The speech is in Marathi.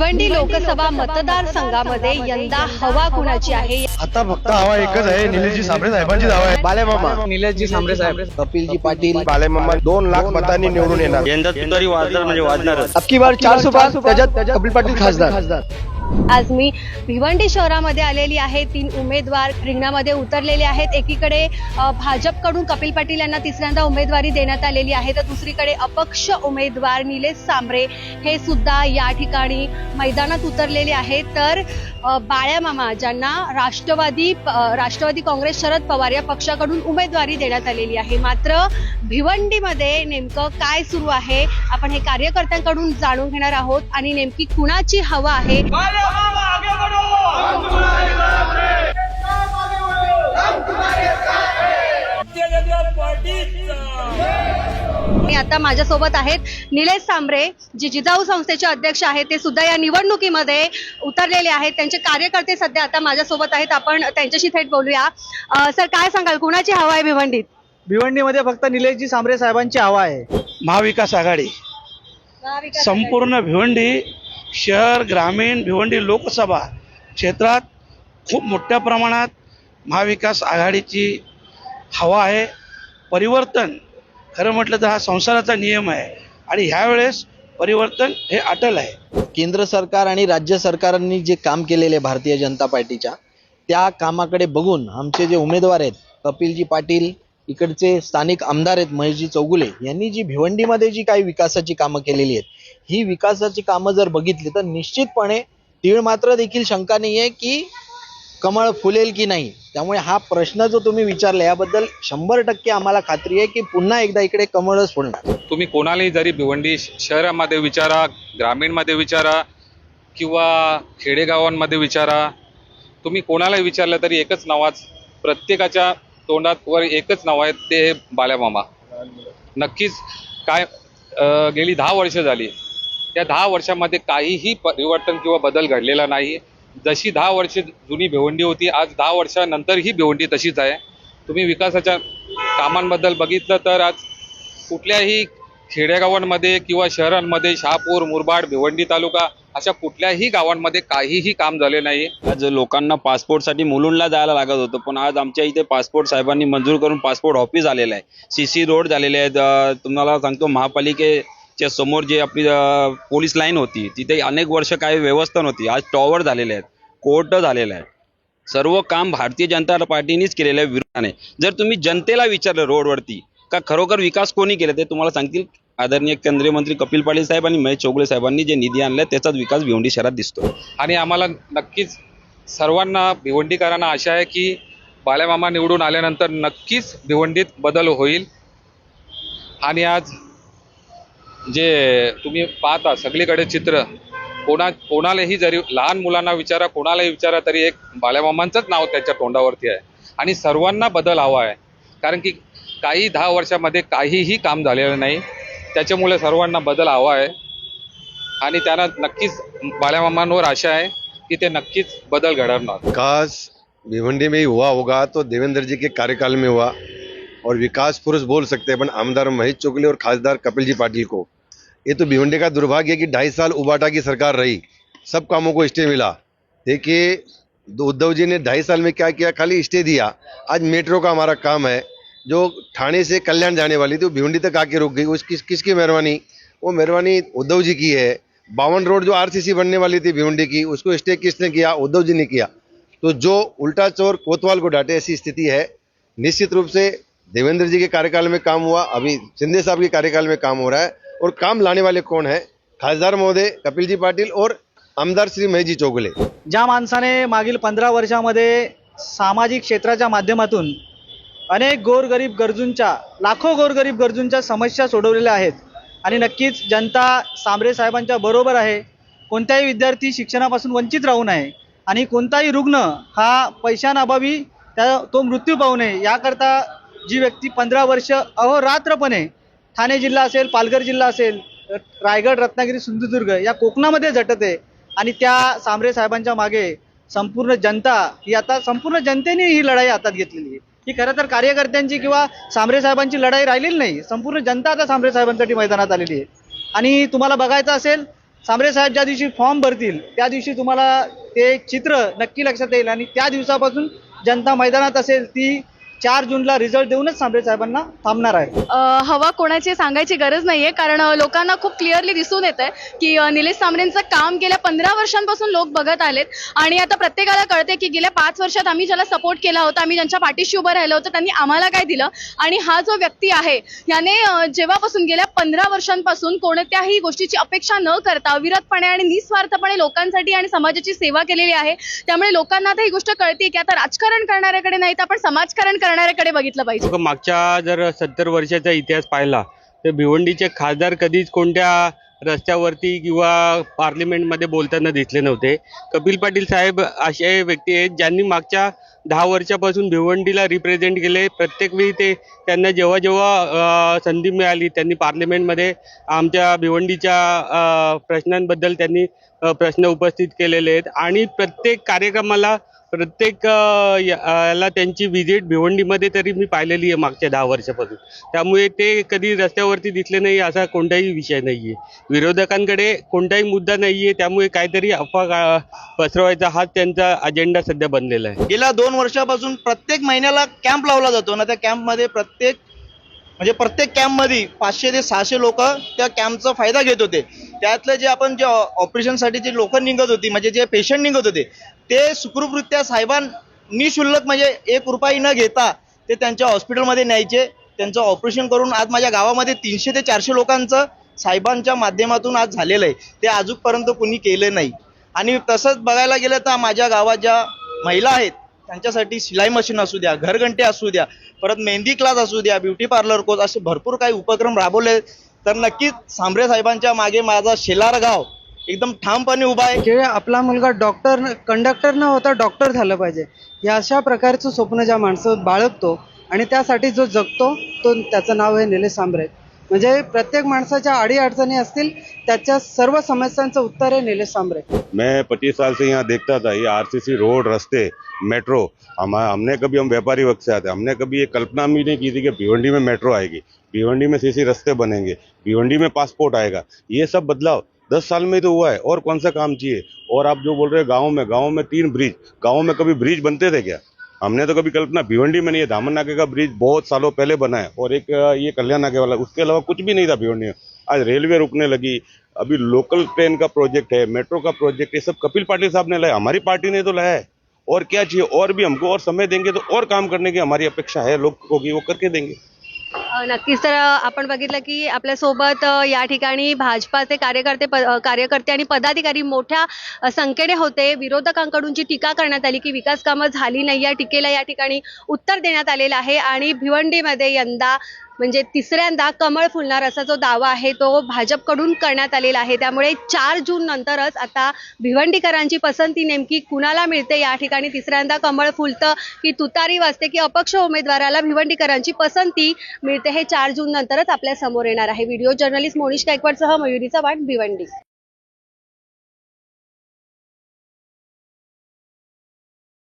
भिवंडी लोकसभा मतदारसंघामध्ये यंदा हवा कुणाची आहे? आता फक्त हवा एकच आहे निलेशजी साबळे साहेबांची हवा आहे. बालेमामा. निलेशजी सांबरे साहेब. कपिलजी पाटील बालेमामा. दोन लाख मतांनी निवडून येणार. यंदा तुतारी वाजणार म्हणजे वाजणारच. अबकी बार चारशे पाच त्याच्यात कपिल पाटील खासदार. आज मी भिवंडी शहरामध्ये आलेली आहे. तीन उमेदवार रिंगणामध्ये उतरलेले आहेत. एकीकडे भाजपकडून कपिल पाटील यांना तिसऱ्यांदा उमेदवारी देण्यात आलेली आहे. तर दुसरीकडे अपक्ष उमेदवार निलेश सांबरे हे सुद्धा या ठिकाणी मैदानात उतरलेले आहेत. तर बाळ्यामामा बाळ्या मामा ज्यांना राष्ट्रवादी राष्ट्रवादी काँग्रेस शरद पवार या पक्षाकडून उमेदवारी देण्यात आलेली आहे. मात्र भिवंडीमध्ये नेमकं काय सुरू आहे? आपण हे कार्यकर्त्यांकडून जाणून घेणार आहोत. आणि नेमकी कुणाची हवा आहे? आता माझ्यासोबत आहेत निलेश सांबरे जे जिजाऊ संस्थेचे अध्यक्ष आहेत ते सुद्धा या निवडणुकीमध्ये उतरलेले आहेत. त्यांचे कार्यकर्ते सध्या आता माझ्यासोबत आहेत. आपण त्यांच्याशी थेट बोलूया. सर काय सांगाल? कुणाची हवा आहे भिवंडीत? भिवंडीमध्ये फक्त निलेशजी सांबरे साहेबांची हवा आहे. महाविकास आघाडी. संपूर्ण भिवंडी शहर ग्रामीण भिवंडी लोकसभा क्षेत्रात खूप मोठ्या प्रमाणात महाविकास आघाडीची हवा आहे. परिवर्तन खरं म्हटलं तर हा संसाराचा नियम आहे आणि ह्यावेळेस परिवर्तन हे अटल आहे. केंद्र सरकार आणि राज्य सरकारांनी जे काम केलेले आहे भारतीय जनता पार्टीच्या त्या कामाकडे बघून आमचे जे उमेदवार आहेत कपिलजी पाटील इकडचे स्थानिक आमदार आहेत महेशजी चौगुले यांनी जी भिवंडीमध्ये जी काही विकासाची कामं केलेली आहेत ही विकासाची कामं जर बघितली तर निश्चितपणे तीळ मात्र देखील शंका नाही आहे की कमळ फुलेल की नाही. त्यामुळे हा प्रश्न जो तुम्ही विचारला याबद्दल शंभर टक्के आम्हाला खात्री आहे की पुन्हा एकदा इकडे कमळच फुलणार. तुम्ही कोणालाही जरी भिवंडी शहरामध्ये विचारा ग्रामीणमध्ये विचारा किंवा खेडेगावांमध्ये विचारा तुम्ही कोणालाही विचारलं तरी एकच नावाच प्रत्येकाच्या तोंडात वर एकच नाव आहे ते बाल्यामामा नक्कीच काय गेली दहा वर्ष झाली. त्या दहा वर्षामध्ये काहीही परिवर्तन किंवा बदल घडलेला नाही जशी दहा वर्ष जुनी भिवंडी होती आज दहा वर्षानंतर ही भिवंडी तशीच आहे. तुम्ही विकासाच्या कामांबद्दल बघितलं तर आज कुठल्याही खेडेगावांमध्ये किंवा शहरांमध्ये शहापूर मुरबाड भिवंडी तालुका अशा कुठल्याही गावांमध्ये काहीही काम झाले नाही आज लोकांना पासपोर्टसाठी मुलुंडला जायला लागत होतं पण आज आमच्या इथे पासपोर्ट साहेबांनी मंजूर करून पासपोर्ट ऑफिस आलेलं आहे. सी सी रोड झालेले आहेत तुम्हाला सांगतो महापालिके च्या समोर जे आपली पोलीस लाईन होती तिथे अनेक वर्ष काही व्यवस्था नव्हती आज टॉवर झालेले आहेत कोर्ट झालेले आहेत. सर्व काम भारतीय जनता पार्टीनेच केलेलं आहे विरोधाने. जर तुम्ही जनतेला विचारलं रोडवरती का खरोखर विकास कोणी केला ते तुम्हाला सांगतील आदरणीय केंद्रीय मंत्री कपिल पाटील साहेब आणि महेश चौगुले साहेबांनी जे निधी आणलाय त्याचाच विकास भिवंडी शहरात दिसतो आणि आम्हाला नक्कीच सर्वांना भिवंडीकरांना आशा आहे की बाल्यामामा निवडून आल्यानंतर नक्कीच भिवंडीत बदल होईल. आणि आज जे तुम्ही पाहता सगळीकडे चित्र कोणा कोणालाही जरी लहान मुलांना विचारा कोणालाही विचारा तरी एक बाल्यामामांचंच नाव त्याच्या तोंडावरती आहे. आणि सर्वांना बदल हवा आहे. कारण की काही दहा वर्षामध्ये काहीही काम झालेलं नाही. त्याच्यामुळे सर्वांना बदल हवा आहे. आणि त्यांना नक्कीच बाल्यामामांवर आशा आहे कि ते नक्कीच बदल घडवणार. विकास भिवंडी में ही हुआ होगा तो देवेंद्र जी के कार्यकाल में हुआ. और विकास पुरुष बोल सकते हैं पण आमदार महेश चोकले और खासदार कपिल जी पाटिल को. ये तो भिवंडी का दुर्भाग्य है कि ढाई साल उबाटा की सरकार रही। सब कामों को स्टे मिला। देखिए उद्धव जी ने ढाई साल में क्या किया? खाली स्टे दिया। आज मेट्रो का हमारा काम है। जो ठाणे से कल्याण जाने वाली थी, वो भिवंडी तक आके रुक गई। उस किस किसकी मेहरबानी? वो मेहरबानी उद्धव जी की है। बावन रोड जो आरसीसी बनने वाली थी भिवंडी की, उसको स्टे किसने किया? उद्धव जी ने किया। तो जो उल्टा चोर कोतवाल को डांटे, ऐसी स्थिति है। निश्चित रूप से देवेंद्र जी के कार्यकाल में काम हुआ। अभी शिंदे साहब के कार्यकाल में काम हो रहा है। और काम लाने वाले कौन है? खासदार महोदय कपिल जी पाटिल और आमदार श्री महेशजी चौगले। ज्या माणसाने मागील पंधरा वर्षामध्ये सामाजिक क्षेत्राच्या माध्यमातून अनेक गोरगरीब गरजूंच्या लाखो गोरगरीब गरजूंच्या समस्या सोडवलेल्या आहेत आणि नक्कीच जनता सांबरे साहेबांच्या बरोबर आहे कोणताही विद्यार्थी शिक्षणापासून वंचित राहू नये आणि कोणताही रुग्ण हा पैशांअभावी त्या तो मृत्यू पाहू नये याकरता जी व्यक्ती पंधरा वर्ष अहोरात्रपणे ठाणे जिल्हा असेल पालघर जिल्हा असेल रायगड रत्नागिरी सिंधुदुर्ग या कोकणामध्ये झटत आहे. आणि त्या सांबरे साहेबांच्या मागे संपूर्ण जनता ही आता संपूर्ण जनतेने ही लढाई हातात घेतलेली आहे. ही खरं तर कार्यकर्त्यांची किंवा सांबरे साहेबांची लढाई राहिलेली नाही संपूर्ण जनता आता सांबरे साहेबांसाठी मैदानात आलेली आहे. आणि तुम्हाला बघायचं असेल सांबरे साहेब ज्या दिवशी फॉर्म भरतील त्या दिवशी तुम्हाला ते चित्र नक्की लक्षात येईल. आणि त्या दिवसापासून जनता मैदानात असेल ती चार जूनला रिझल्ट देऊनच सांबळे साहेबांना थांबणार आहे. हवा कोणाची सांगायची गरज नाहीये कारण लोकांना खूप क्लिअरली दिसून येत आहे की निलेश सांबरेंचं काम गेल्या पंधरा वर्षांपासून लोक बघत आलेत. आणि आता प्रत्येकाला कळते की गेल्या पाच वर्षात आम्ही ज्याला सपोर्ट केला होता आम्ही ज्यांच्या पाठीशी उभं राहिलो होतं त्यांनी आम्हाला काय दिलं? आणि हा जो व्यक्ती आहे याने जेव्हापासून गेल्या पंधरा वर्षांपासून कोणत्याही गोष्टीची अपेक्षा न करता अविरतपणे आणि निस्वार्थपणे लोकांसाठी आणि समाजाची सेवा केलेली आहे त्यामुळे लोकांना आता ही गोष्ट कळते की आता राजकारण करणाऱ्याकडे नाही तर आपण समाजकारण करणाऱ्याकडे बघितलं पाहिजे. मागच्या जर सत्तर वर्षाचा इतिहास पाहिला तर भिवंडीचे खासदार कधीच कोणत्या रस्त्यावरती किंवा पार्लिमेंटमध्ये बोलताना दिसले नव्हते. कपिल पाटील साहेब असे व्यक्ती आहेत ज्यांनी मागच्या दहा वर्षापासून भिवंडीला रिप्रेझेंट केले. प्रत्येक वेळी ते त्यांना जेव्हा जेव्हा संधी मिळाली त्यांनी पार्लिमेंटमध्ये आमच्या भिवंडीच्या प्रश्नांबद्दल त्यांनी प्रश्न उपस्थित केलेले आहेत. आणि प्रत्येक कार्यक्रमाला प्रत्येक याला त्यांची व्हिजिट भिवंडीमध्ये तरी मी पाहिलेली आहे मागच्या दहा वर्षापासून. त्यामुळे ते कधी रस्त्यावरती दिसले नाही असा कोणताही विषय नाही आहे विरोधकांकडे कोणताही मुद्दा नाही आहे त्यामुळे काहीतरी अफवा पसरवायचा हाच त्यांचा अजेंडा सध्या बनलेला आहे. गेल्या दोन वर्षापासून प्रत्येक महिन्याला कॅम्प लावला जातो ना त्या कॅम्पमध्ये प्रत्येक म्हणजे प्रत्येक कॅम्पमध्ये पाचशे ते सहाशे लोक त्या कॅम्पचा फायदा घेत होते. त्यातलं जे आपण जे ऑपरेशनसाठी जे लोक निघत होती म्हणजे जे पेशंट निघत होते ते सुखरूपरित्या साहेबां निशुल्लक म्हणजे एक रुपयाही न घेता ते त्यांच्या हॉस्पिटलमध्ये न्यायचे. त्यांचं ऑपरेशन करून आज माझ्या गावामध्ये तीनशे ते चारशे लोकांचं साहेबांच्या माध्यमातून आज झालेलं आहे. ते अजूनपर्यंत कुणी केलं नाही. आणि तसंच बघायला गेलं तर माझ्या गावात ज्या महिला आहेत त्यांच्यासाठी शिलाई मशीन असू द्या घरघंटे असू द्या परत मेहंदी क्लास असू द्या ब्युटी पार्लर कोर्स असे भरपूर काही उपक्रम राबवले. तर नक्कीच सांबरे साहेबांच्या मागे माझा शेलार गाव एकदम ठामपणे उभा आहे. की आपला मुलगा डॉक्टर कंडक्टर न होता डॉक्टर झालं पाहिजे. या अशा प्रकारचं स्वप्न ज्या माणसं बाळगतो आणि त्यासाठी जो जगतो तो त्याचं नाव आहे निलेश सांबरे म्हणजे प्रत्येक माणसाच्या अडी अडचणी असतील त्याच्या सर्व समस्यांचं उत्तर आहे निलेश सांबरे मैं पच्चीस साल से यहाँ देखता था ये आरसीसी रोड रास्ते मेट्रो हम हमने कभी हम व्यापारी वक्त से आते हमने कभी ये कल्पना भी नहीं की थी कि भिवंडी में मेट्रो आएगी। भिवंडी में सीसी रास्ते बनेंगे। भिवंडी में पासपोर्ट आएगा। ये सब बदलाव दस साल में ही तो हुआ है। और कौन सा काम चाहिए? और आप जो बोल रहे हो, गाँव में गाँव में तीन ब्रिज। गाँव में कभी ब्रिज बनते थे क्या? हमने तो कभी कल्पना, भिवंडी में नहीं है, धामन नाके का ब्रिज बहुत सालों पहले बना है। और एक ये कल्याण नाके वाला, उसके अलावा कुछ भी नहीं था भिवंडी में। आज रेलवे रुकने लगी, अभी लोकल ट्रेन का प्रोजेक्ट है, मेट्रो का प्रोजेक्ट, ये सब कपिल पाटिल साहब ने लाया। हमारी पार्टी ने तो लाया है। और क्या चाहिए? और भी हमको और समय देंगे तो और काम करने की हमारी अपेक्षा है, लोगों की वो करके देंगे। नक्कीच. तर आपण बघितलं की आपल्यासोबत या ठिकाणी भाजपाचे कार्यकर्ते प- कार्यकर्ते आणि पदाधिकारी मोठ्या संख्येने होते. विरोधकांकडून जी टीका करण्यात आली की विकास कामं झाली नाही. या टीकेला या ठिकाणी उत्तर देण्यात आलेलं आहे आणि भिवंडीमध्ये यंदा म्हणजे तिसऱ्यांदा कमळ फुलणार असा जो दावा आहे तो भाजपकडून करण्यात आलेला आहे. त्यामुळे चार जून नंतरच आता भिवंडीकरांची पसंती नेमकी कुणाला मिळते? या ठिकाणी तिसऱ्यांदा कमळ फुलतं की तुतारी वाजते की अपक्ष उमेदवाराला भिवंडीकरांची पसंती मिळते? हे चार जून नंतरच आपल्यासमोर येणार आहे. व्हिडिओ जर्नलिस्ट मोनिश गायकवाडसह मयुरी चव्हाण भिवंडी.